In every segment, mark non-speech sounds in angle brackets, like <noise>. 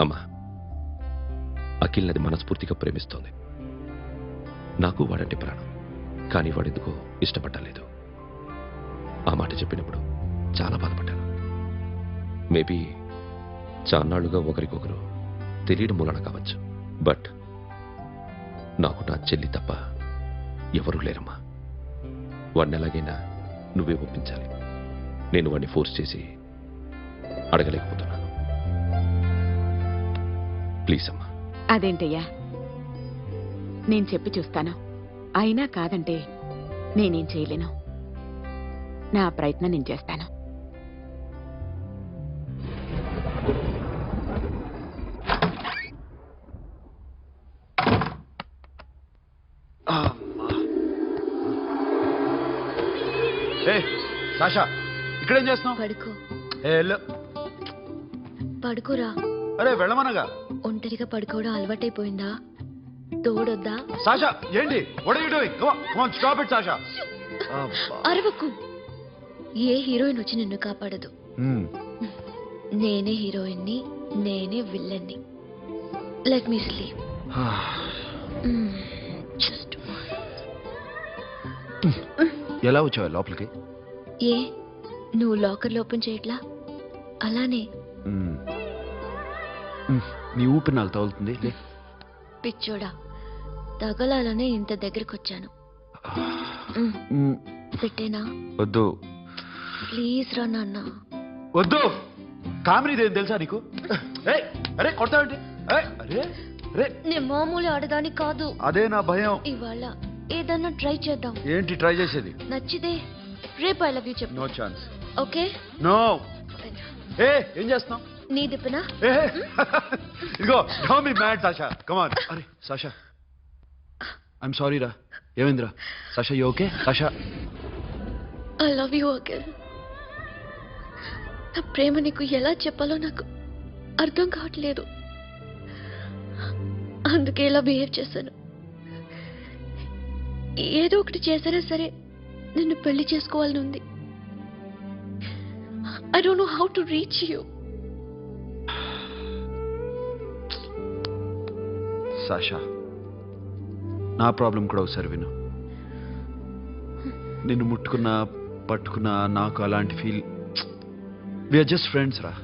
అమ్మా అఖిల్ నది మనస్ఫూర్తిగా ప్రేమిస్తోంది. నాకు వాడంటే ప్రాణం కానీ వాడెందుకో ఇష్టపడలేదు ఆ మాట చెప్పినప్పుడు చాలా బాధపడ్డాను. మేబీ చాన్నాళ్ళుగా ఒకరికొకరు తెలియడం మూలన కావచ్చు బట్ నాకు నా చెల్లి తప్ప ఎవరూ లేరమ్మా. వాడిని ఎలాగైనా నువ్వే ఒప్పించాలి. నేను వాడిని ఫోర్స్ చేసి అడగలేకపోతున్నాను ప్లీజ్ అమ్మా. అదేంటయ్యా? నేను చెప్పి చూస్తాను. అయినా కాదంటే నేనేం చేయలేను. నా ప్రయత్నం నేను చేస్తాను. సాషా ఇక్కడేం చేస్తున్నావు? పడుకో. ఏ వెళ్ళు. పడుకోరా. అరే వెళ్ళమనగా. ఒంటరిగా పడుకోవడం అలవాటైపోయిందా? తోడొద్దా? సాషా ఏంటి? What you doing come on stop it Sasha. అరవకు. ఏ హీరోయిన్ వచ్చి నిన్ను కాపాడదు? మ్మ్. నేనే హీరోయిన్ని నేనే విల్లన్ని. లెట్ మీ స్లీప్ జస్ట్ ఎలా వచ్చావు లోపలికి? ఏ? నువ్వు లాకర్లో ఓపెన్ చేయట్లా? అలానే. మ్మ్. మ్మ్. నీ ఊపిరి నాకు తగులుతుంది. లే. పిచ్చోడా తగలాలనే ఇంత దగ్గరకు వచ్చాను మ్, మ్మ్. పెట్టేనా? వద్దు. ప్లీజ్ రా నాన్న. వద్దు. కామెడీ ఏం తెలుసా నీకు? ఏయ్, అరే కొడతావంటి? ఏయ్, అరే అరే. నేను మామూలు ఆడదాని కాదు. అదే నా భయం. ఇవాళ ఏదన్నా ట్రై చేద్దాం. ఏంటి ట్రై చేసేది? నచ్చితే రేపు ఐ లవ్ యూ చెప్పు. No chance. ఓకే? నో. ఏ ఏం చేస్తున్నావు? నీ దిప్పునా ఇదిగో do me mad Sasha come on అరే సాషా ఐఎమ్ సారీ రా. ఏమైందిరా? Sasha you okay Sasha I love you again నా ప్రేమ నీకు ఎలా చెప్పాలో నాకు అర్థం కావట్లేదు. అందుకే ఇలా బిహేవ్ చేశాను. ఏదో ఒకటి చేసినా సరే నిన్ను పెళ్ళి చేసుకోవాలని ఉంది. I don't know how to reach you Sasha నా ప్రాబ్లం కూడా ఒకసారి విను. నిన్ను ముట్టుకున్నా పట్టుకున్నా నాకు అలాంటి ఫీల్. విఆర్ జస్ట్ ఫ్రెండ్స్ రా.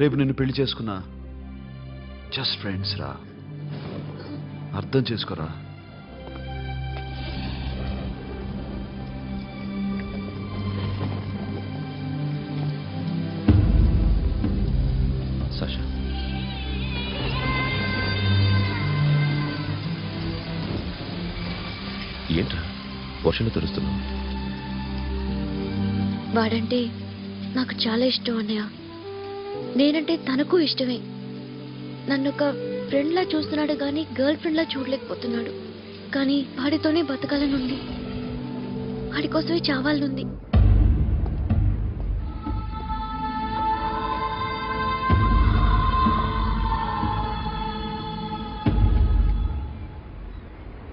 రేపు నిన్ను పెళ్ళి చేసుకున్నా జస్ట్ ఫ్రెండ్స్ రా. అర్థం చేసుకోరా? వర్షంలో తెలుస్తున్నావు వాడంటే నాకు చాలా ఇష్టం అన్నయ్య. నేనంటే తనకు ఇష్టమే. నన్ను ఒక ఫ్రెండ్లా చూస్తున్నాడు కానీ గర్ల్ ఫ్రెండ్లా చూడలేకపోతున్నాడు. కానీ వాడితోనే బతకాలని ఉంది వాడి కోసమే చావాలనుంది.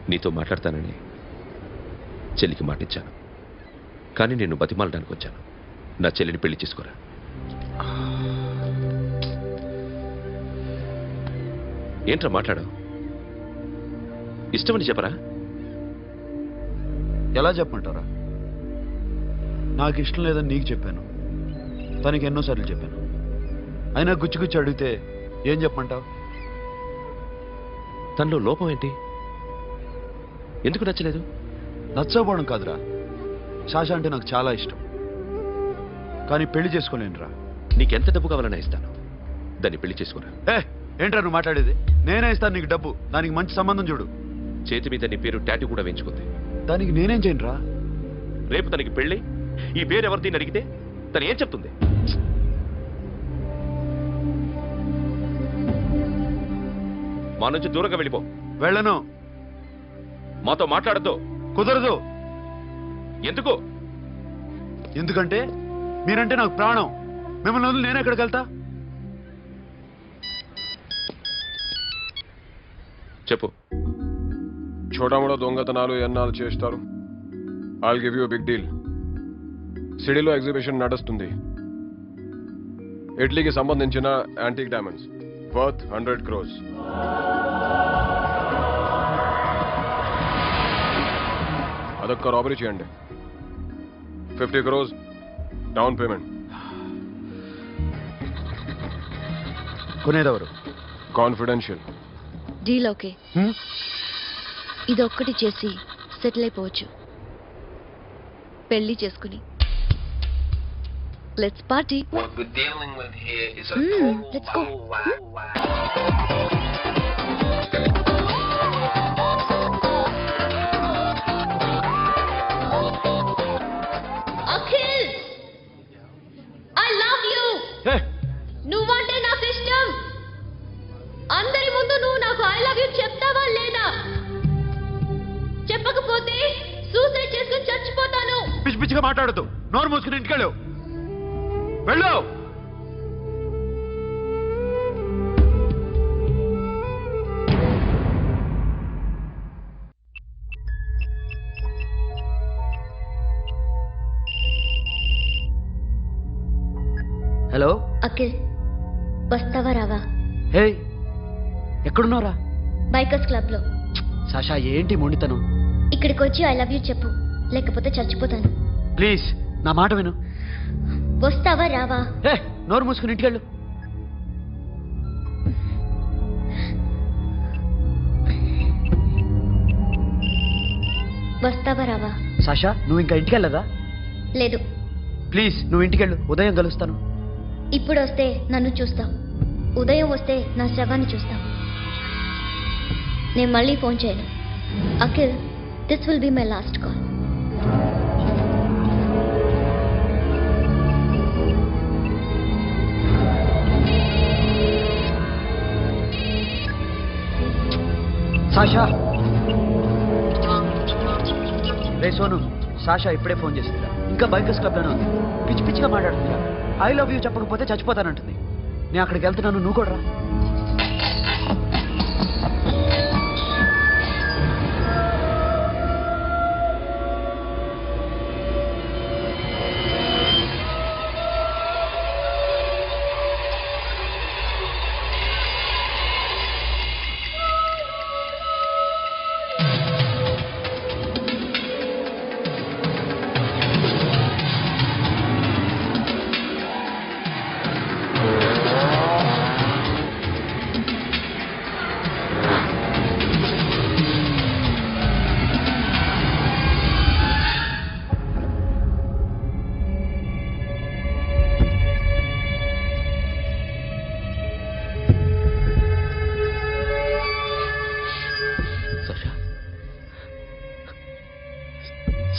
నీతో మాట్లాడతానని చెల్లికి మాటిచ్చాను. కానీ నేను బతిమాలడానికి వచ్చాను నా చెల్లిని పెళ్ళి చేసుకోరా. ఏంట్రా మాట్లాడావు? ఇష్టమని చెప్పరా? ఎలా చెప్పమంటారా నాకు ఇష్టం లేదని నీకు చెప్పాను. తనకి ఎన్నోసార్లు చెప్పాను. అయినా గుచ్చి గుచ్చి అడిగితే ఏం చెప్పమంటావు? తనలో లోపం ఏంటి? ఎందుకు నచ్చలేదు? నచ్చకపోవడం కాదురా. శాష అంటే నాకు చాలా ఇష్టం. కానీ పెళ్ళి చేసుకోలేనురా. నీకెంత డబ్బు కావాలన్నా ఇస్తాను. దాన్ని పెళ్ళి చేసుకోరా. ఏ ఏంట్రా నువ్వు మాట్లాడేది? నేనే ఇస్తాను నీకు డబ్బు. దానికి మంచి సంబంధం చూడు. చేతి మీద నీ పేరు టాటూ కూడా వేయించుకుంది. దానికి నేనేం చేయనురా? రేపు తనకి పెళ్ళి. ఈ పేరు ఎవరిది అడిగితే తను ఏం చెప్తుంది? మా నుంచి దూరంగా వెళ్ళిపో. వెళ్ళను. మాతో మాట్లాడద్దు. కుదరదు. ఎందుకు? ఎందుకంటే మీరంటే నాకు ప్రాణం. మిమ్మల్ని వదిలి నేను ఎక్కడికి వెళ్తా? చెప్పు. చోటామోటా దొంగతనాలు ఎన్నాళ్ళు చేస్తారు? I'll give you big deal సిటీలో ఎగ్జిబిషన్ నడుస్తుంది. ఇటలీకి సంబంధించిన antique diamonds. Worth hundred crores అదొక్క రాబరీ చేయండి. Fifty crores down payment. కొనేదెవరు? Confidential. Deal okay ఇదొక్కటి చేసి సెటిల్ అయిపోవచ్చు. పెళ్ళి చేసుకుని. Let's party What we're dealing with here is a Hmm, total let's go. wow, wow, wow. పిచ్చిగా మాట్లాడదు నోరు మూసుకుని ఇంటికెళ్ళు. వెళ్ళు. హలో? అఖిల్ వస్తావా రావా? హే ఎక్కడున్నారా బైకర్స్ క్లబ్లో సాషా ఏంటి మొండితనం? ఇక్కడికి వచ్చి ఐ లవ్ యూ చెప్పు. లేకపోతే చచ్చిపోతాను. ప్లీజ్ నా మాట విను. వస్తావా రావా? నోరు మూసుకుని ఇంటికెళ్ళు. వస్తావా రావా? సాషా నువ్వు ఇంకా ఇంటికెళ్ళదా? లేదు. ప్లీజ్ నువ్వు ఇంటికెళ్ళు. ఉదయం కలుస్తాను. ఇప్పుడు వస్తే నన్ను చూస్తాం ఉదయం వస్తే నా శవాన్ని చూస్తాం నేను మళ్ళీ ఫోన్ చేయను. Akhil this will be my last call Sasha. Ray Sonu Sasha ఇప్పుడే ఫోన్ చేసిందిరా. ఇంకా బైకర్స్ క్లబ్లోనే ఉంది. పిచ్చి పిచ్చిగా మాట్లాడుతుందిరా. ఐ లవ్ యూ చెప్పకపోతే చచ్చిపోతానంటుంది. నేను అక్కడికి వెళ్తున్నాను నువ్వు కూడా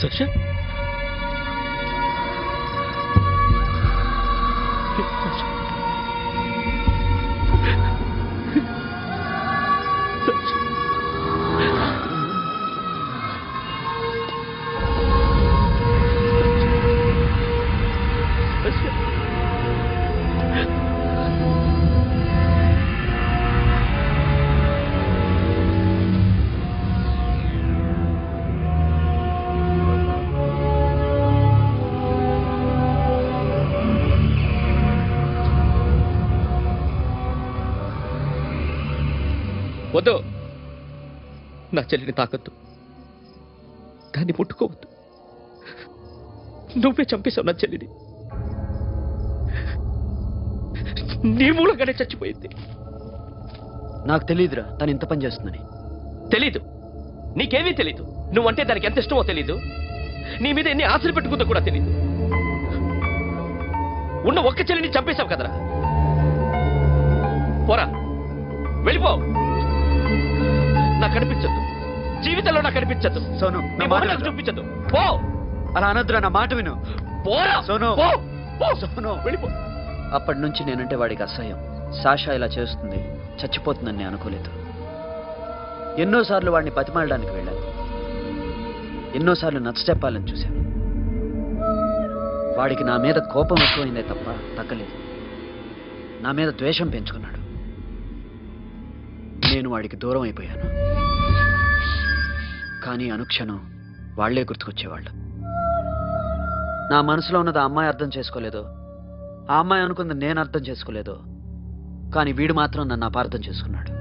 సషా వద్దు. నా చెల్లిని తాకద్దు. దాన్ని ముట్టుకోవద్దు. నువ్వే చంపేశావు నా చెల్లిని. నీ మూలంగానే చచ్చిపోయింది. నాకు తెలియదురా తను ఇంత పని చేస్తుందని. తెలీదు. నీకేమీ తెలీదు. నువ్వంటే దానికి ఎంత ఇష్టమో తెలీదు. నీ మీద ఎన్ని ఆశలు పెట్టుకుందో కూడా తెలీదు. ఉన్న ఒక్క చెల్లిని చంపేశావు కదరా. నాకు కనిపించద్దు సోను నీ మాట నాకు వినరా? చూపించద్దు పో. అలా అనొద్దురా నా మాట విను. పోరా. సోను. పో. పో. సోను. వెళ్ళిపో. అప్పటి నుంచి నేనంటే వాడికి అసహ్యం. సాషా ఇలా చేస్తుంది. చచ్చిపోతుందని నేను అనుకోలేదు. ఎన్నోసార్లు వాడిని బతిమాలడానికి వెళ్ళాను. ఎన్నోసార్లు నచ్చ చెప్పాలని చూశాను. వాడికి నా మీద కోపం ఎక్కువైందే తప్ప తగ్గలేదు. నా మీద ద్వేషం పెంచుకున్నాడు. నేను వాడికి దూరం అయిపోయాను. కానీ అనుక్షణం వాళ్ళే గుర్తుకొచ్చేవాళ్ళు. నా మనసులో ఉన్నది ఆ అమ్మాయి అర్థం చేసుకోలేదో. ఆ అమ్మాయి అనుకుంది నేను అర్థం చేసుకోలేదు. కానీ వీడు మాత్రం నన్ను అపార్థం చేసుకున్నాడు.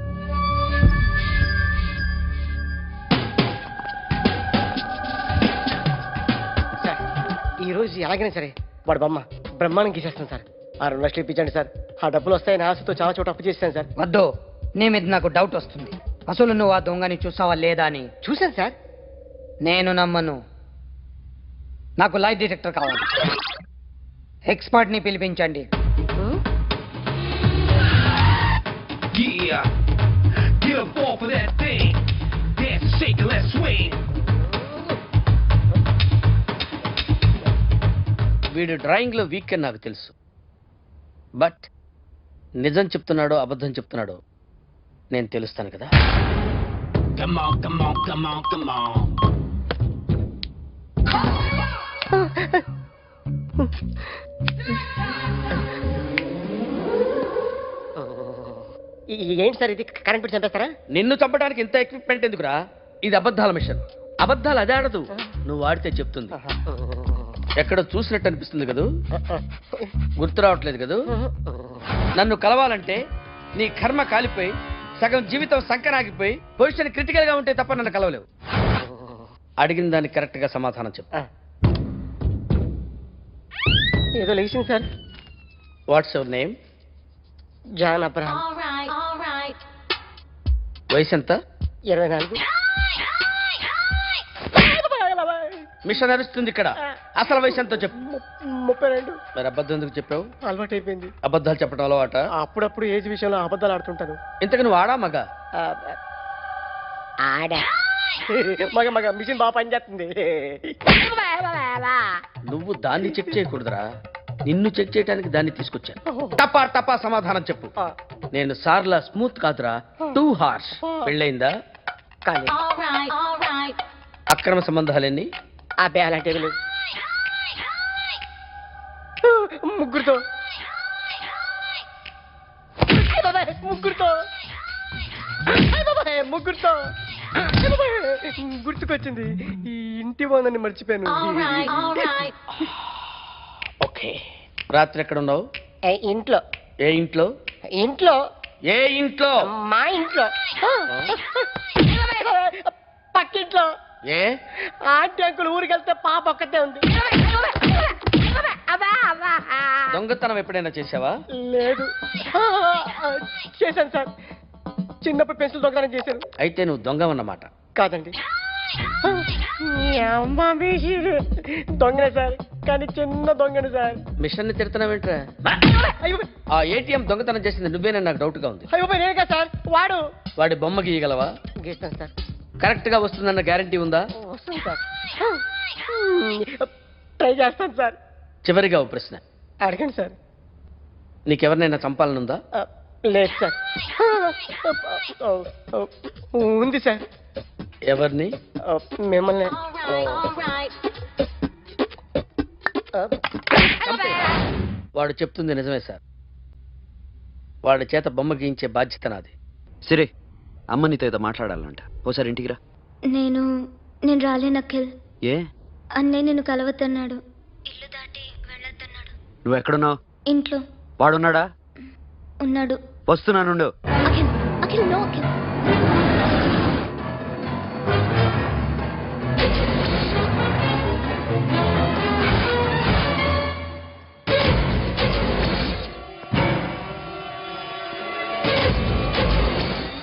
సార్ ఈ రోజు ఎలాగైనా సరే వాడు బొమ్మ బ్రహ్మాండం గీసేస్తాను సార్. ఆ రెండు లక్షలు ఇప్పించండి సార్. ఆ డబ్బులు వస్తాయని ఆశతో చాలా చోట అప్పు చేశాను సార్. వద్దు నీ మీద నాకు డౌట్ వస్తుంది. అసలు నువ్వు ఆ దొంగని చూసావా లేదా అని? చూశాను సార్. నేను నమ్మను. నాకు లైట్ డిటెక్టర్ కావాలి. ఎక్స్పర్ట్ని పిలిపించండి. వీడు డ్రాయింగ్లో వీక్ అని నాకు తెలుసు. బట్ నిజం చెప్తున్నాడో అబద్ధం చెప్తున్నాడో నేను తెలుస్తాను కదా. ఏంటి సార్ ఇది? కరెంట్ పెట్టి చంపేస్తారా? నిన్ను చంపడానికి ఇంత ఎక్విప్మెంట్ ఎందుకురా? ఇది అబద్ధాల మిషన్. అబద్ధాలు అదే ఆడదు. నువ్వు వాడితే చెప్తుంది. ఎక్కడ చూసినట్టు అనిపిస్తుంది కదూ? గుర్తు రావట్లేదు కదూ? నన్ను కలవాలంటే నీ కర్మ కాలిపోయి సగం జీవితం సంకరాగిపోయి పొజిషన్ క్రిటికల్గా ఉంటే తప్ప నన్ను కలవలేవు. అడిగిన దానికి కరెక్ట్గా సమాధానం చెప్పు. ఏదో లేచింది sir. What's your name John Abraham. వయసు ఎంత ఇరవై నాలుగు. మిషన్ నడుస్తుంది ఇక్కడ. అసలు వయసు ఎంతో చెప్పు. ముప్పై రెండు మరి అబద్ధం ఎందుకు చెప్పావు? అలవాటు అయిపోయింది అబద్ధాలు చెప్పడం అలవాట? అప్పుడప్పుడు ఏజ్ విషయంలో అబద్ధాలు ఆడుతుంటాను. ఇంతకు నువ్వు ఆడా మగ? ఆ, ఆడా. మగ మగ మిషన్ బాగా పనిచేస్తుంది. నువ్వు దాన్ని చెక్ చేయకూడదురా. నిన్ను చెక్ చేయడానికి దాన్ని తీసుకొచ్చాను. టపా టపా సమాధానం చెప్పు. ఆ, నేను సార్లా స్మూత్ కాదురా. టూ హార్ష్ పెళ్ళయిందా? కానీ అక్రమ సంబంధాలన్నీ? అబ్బే అలాంటివి ముగ్గురుతో. ముగ్గురుతో. ముగ్గురుతో. గుర్తుకొచ్చింది. ఈ ఇంటి బాగుందని మర్చిపోయాను. ఓకే. రాత్రి ఎక్కడ ఉన్నావు ఏ, ఇంట్లో. ఏ ఇంట్లో? ఇంట్లో. ఏ ఇంట్లో? మా ఇంట్లో. పక్కింట్లో. ఏ? ఆంటీ అంకుల్ ఊరికి వెళ్తే పాప ఒక్కతే ఉంది. దొంగతనం ఎప్పుడైనా చేసావా లేదు. చేశాను సార్. చిన్నప్పుడు పెన్సిల్ దొంగతనం చేశాను. అయితే నువ్వు దొంగవన్నమాట. కాదండి. ఈ అమ్మ బీసీలు దొంగనే సార్. కానీ చిన్న దొంగను సార్. మిషన్ని తిడుతున్నావేంట్రా? ఆ ఏటీఎం దొంగతనం చేసింది నువ్వేనని నాకు డౌట్గా ఉంది? అయ్యో సార్. వాడు. వాడి బొమ్మ గీయగలవా? గీస్తాను సార్. కరెక్ట్గా వస్తుందన్న గ్యారంటీ ఉందా? వస్తాను సార్. ట్రై చేస్తాను సార్. చివరిగా ఓ ప్రశ్న. అడగండి సార్. నీకెవరినైనా చంపాలనుందా? లేదు సార్. ఉంది సార్. ఎవరిని? మిమ్మల్ని. వాడు చెప్తుంది నిజమే సార్. వాడి చేత బొమ్మ గీయించే బాధ్యత నాది. సిరే అమ్మ నీతో ఏదో మాట్లాడాలంట. ఓసారి ఇంటికి రా. నేను నేను రాలేను అఖిల్ ఏ? అన్నయ్య నిన్ను కలవద్దన్నాడు. నువ్వు ఎక్కడున్నావు ఇంట్లో. వాడున్నాడా? ఉన్నాడు. వస్తున్నానుండు అఖిల్ అఖిల్ నో అఖిల్.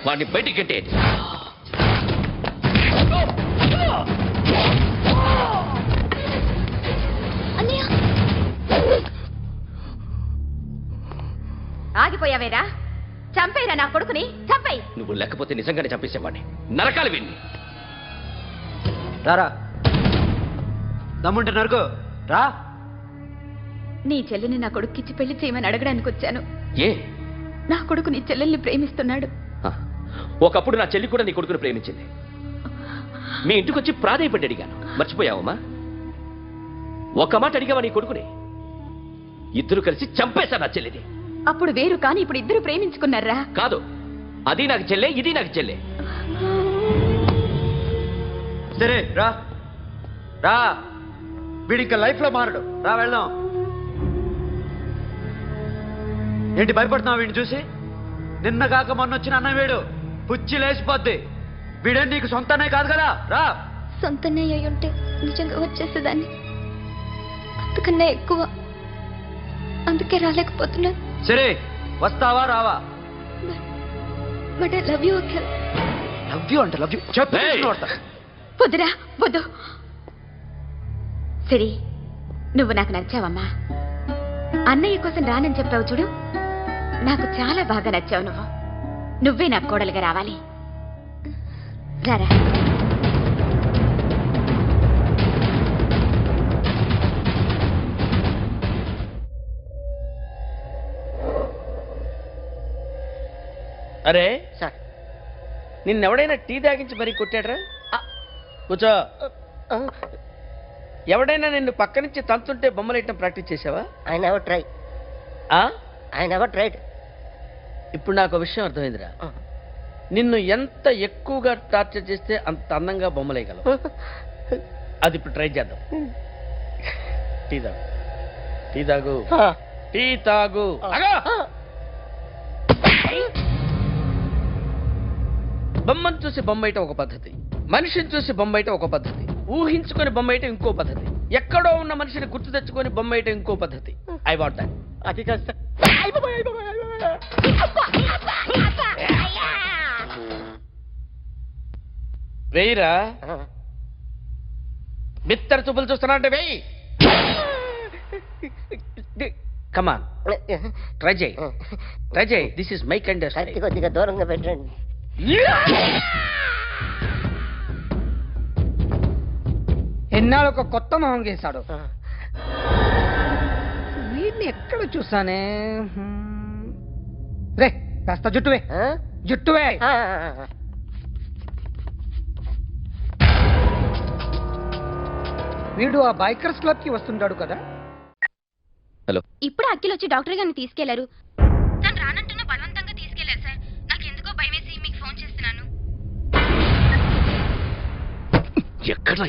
వాడిని బయటికి గెట్టేయండి ఆగిపోయావేరా చంపేరా నా కొడుకుని? చంపేయి! నువ్వు లేకపోతే నిజంగానే చంపేసేవాడిని. నరకాలి విన్ని రారా. దమ్ముంటే నరుకు. రా. నీ చెల్లిని నా కొడుక్కిచ్చి పెళ్ళి చేయమని అడగడానికి వచ్చాను. ఏ? నా కొడుకు నీ చెల్లెల్ని ప్రేమిస్తున్నాడు. ఆ, ఒకప్పుడు నా చెల్లి కూడా నీ కొడుకుని ప్రేమించింది. మీ ఇంటికి వచ్చి ప్రాధాయపడి అడిగాను. మర్చిపోయావమ్మా? ఒక మాట అడిగావా నీ కొడుకుని? ఇద్దరు కలిసి చంపేశా నా చెల్లిని. అప్పుడు వేరు కానీ ఇప్పుడు ఇద్దరు ప్రేమించుకున్నారా? కాదు. అది నాకు చెల్లె ఇది నాకు చెల్లె. సరే రా. రా. వీడి ఇంకా లైఫ్లో మారడు. రా వెళ్దాం. ఏంటి భయపడుతున్నావు వీడిని చూసి? నిన్న కాక మొన్న వచ్చిన అన్న వీడు. పుచ్చి లేచిపోద్ది. వీడే నీకు సొంతనే కాదు కదా? రా. సొంతనే అయి ఉంటే నిజంగా వచ్చేసేదాన్ని. అంతకన్నా ఎక్కువ. అందుకే రాలేకపోతున్నా సరే వస్తావా రావా? But I love you Akhil love you అంట లవ్ యూ. చెప్పు ఏయ్! వద్దురా వద్దు. సరే నువ్వు నాకు నచ్చావమ్మా. అన్నయ్య కోసం రానని చెప్పావు చూడు. నాకు చాలా బాగా నచ్చావు నువ్వు. నువ్వే నాకు కోడలుగా రావాలి. రారా. అరే సార్. నిన్నెవడైనా టీ తాగించి మరీ కొట్టాడ్రా? కూర్చో. ఎవడైనా నిన్ను పక్క నుంచి తంతుంటే బొమ్మలేయటం ప్రాక్టీస్ చేసావా ఐ నెవర్ ట్రై ఆ? ఐ నెవర్ ట్రైడ్ ఇప్పుడు నాకు ఒక విషయం అర్థమైందిరా. నిన్ను ఎంత ఎక్కువగా టార్చర్ చేస్తే అంత అందంగా బొమ్మలేయగలవు అది ఇప్పుడు ట్రై చేద్దాం. <laughs> టీ తాగు. టీ తాగు. టీ తాగు. బొమ్మను చూసి బొమ్మయటం ఒక పద్ధతి. మనిషిని చూసి బొమ్మయటం ఒక పద్ధతి. ఊహించుకొని బొమ్మయటం ఇంకో పద్ధతి. ఎక్కడో ఉన్న మనిషిని గుర్తు తెచ్చుకొని బొమ్మయటం ఇంకో పద్ధతి. ఐ వాంట్ దట్ అది వెయ్యిరా బిత్తర చూపులు చూస్తున్నా అంటే వెయ్యి కమాన్ ట్రై చేయి ట్రై చేయి దిస్ ఇస్ మై కైండ్ కత్తి కొద్దిగా దూరంగా పెట్టండి. ఎన్నాళ్ళు ఒక కొత్త మొహం గీశాడు. వీడిని ఎక్కడ చూసానే. రే కాస్త జుట్టువే. జుట్టువే. వీడు ఆ బైకర్స్ క్లబ్కి వస్తుంటాడు కదా. ఇప్పుడు అఖిల్ వచ్చి డాక్టర్ గారిని తీసుకెళ్ళారు. ఎక్కడ